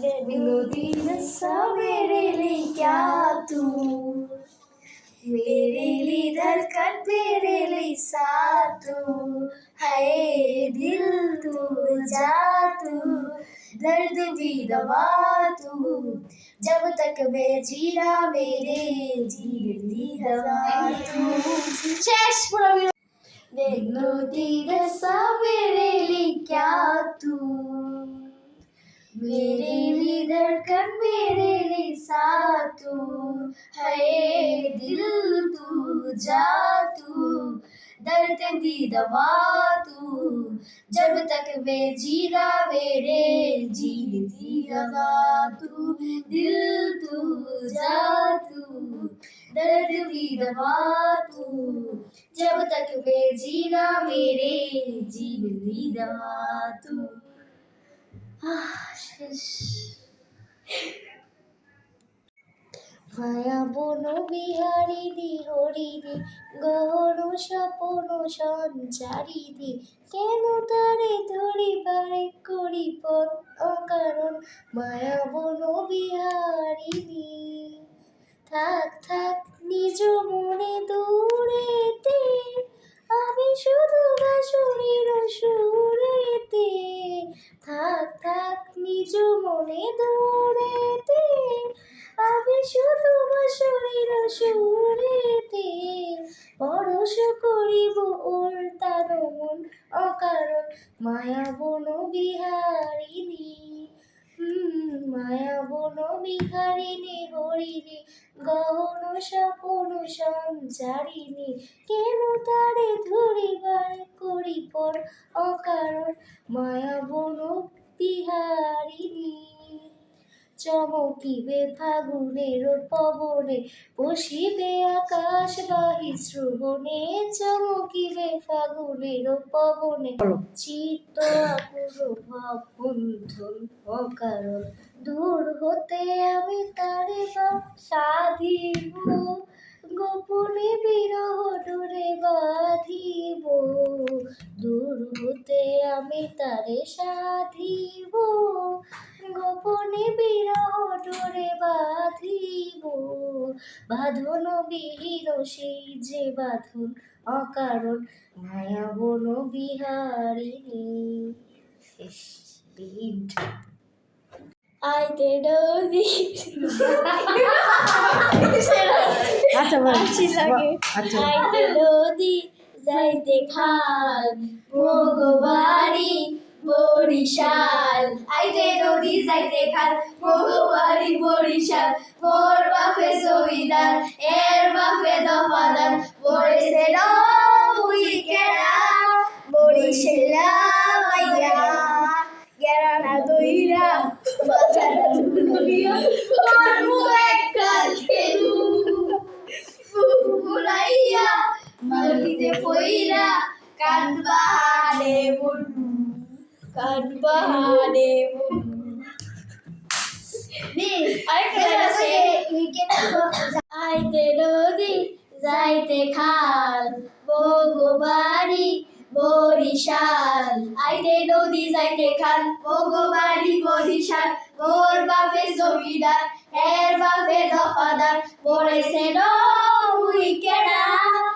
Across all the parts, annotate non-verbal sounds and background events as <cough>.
दिन सवेरे ले क्या तू? मेरे लिए धड़कन मेरे लिए साथ। तू है दिल तू, जा तू। दर्द भी दवा तू। जब तक मैं जीना, मेरे जीती हवा तू। शेष पूरा नदीर सवेरे ले क्या तू? मेरे लिए धड़कन मेरे लिए सातू है दिल तू, जा तू, दर्द दी दवा तू। जब तक वे जीरा मेरे जी दी दवा तू, दिल तू, जा तू, दर्द दी दवा तू। जब तक वे जीरा मेरे जी दी दवा तू। মায়া বন বিহারিণী, হরিণী, গহন স্বপন সঞ্চারিণী, কেন তারে ধরিবারে করি পথ অকারণ? মায়া বন বিহারিণী, থাক থাক, নিজ মনে দূরেতে, আমি শুধু বাসুরির সুরেতে। থাক নিজ মনে দূরেতে, আমি শুধু বাসুরির সুরেতে। পরশ করিব ওর তার মন অকারণ, মায়া বন বিহারিণী। মায়া বন বিহারিণী হরিণী, গহন স্বপন সঞ্চারিণী। কেন তারে ধরিবার করি পর অকারণ, মায়া বন বিহারিণী, চমকিবে ফাগুনের পবনে, বসিবে আকাশ বাহি শ্রবণে, চমকিবে ফাগুনের পবনে। চিত্ত বন্ধন অকারণ দূর হতে আমি তারে সাধিব। গোপনে বিরহ ডোরে বাঁধিব। দূর হতে আমি তারে সাধিব ডোরে বাঁধিব। বাঁধন বিহীন সেই যে বাঁধন অকারণ মায়া বন বিহারিণী আইতে নদী। আচ্ছা আচ্ছা। আইতে নদী যাইতে খাল ভোগবাড়ি বরিশাল। আইতে নদী যাইতে খাল ভোগবাড়ি বরিশাল। মোর বাপে জমিদার এর বাপে দফাদার আইতে নদী যাইতে খাল বগবাড়ি বরিশাল আইতে নদী যাইতে খাল বগবাড়ি বরিশাল মোর বাপে জমিদার এর বাপে দফাদার পড়েছে উইকেরা বরিশালা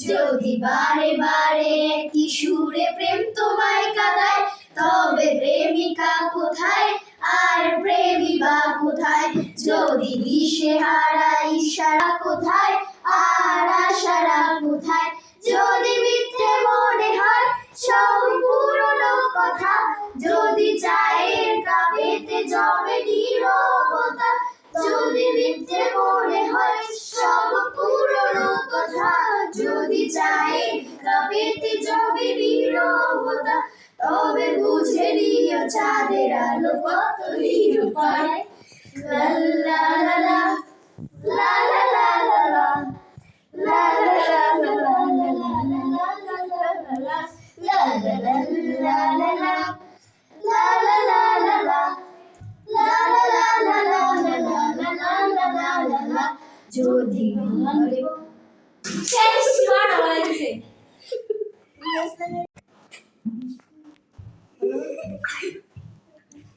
যদি বারে বারে একই সুরে প্রেম তোমায় কাঁদায়, তবে প্রেমিকা কোথায়? আর প্রেমী বা কোথায়? যদি দিশে হারা ইশারা কোথায়? জমে নীরবতা। যদি মিথ্যে মনে হয়, সব পুরনো কথা। যদি চাই কাঁপিতে যাবে নীরবতা, তবে বুঝে নিও চাঁদের আলো কত নিরূপায়। লা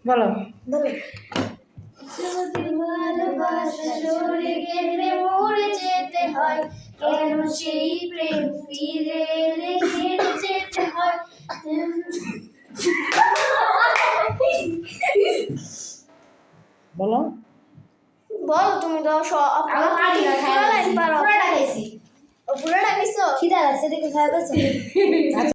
বলো। যেতে হয় কেন সেই প্রেম ফিরে এলে হেরে যেতে হয় বলো। বলো তুমি তো সব পুরোটা খাইছি পুরোটা খাইছো খিদা লাগছে দেখে পাচ্ছ? <laughs>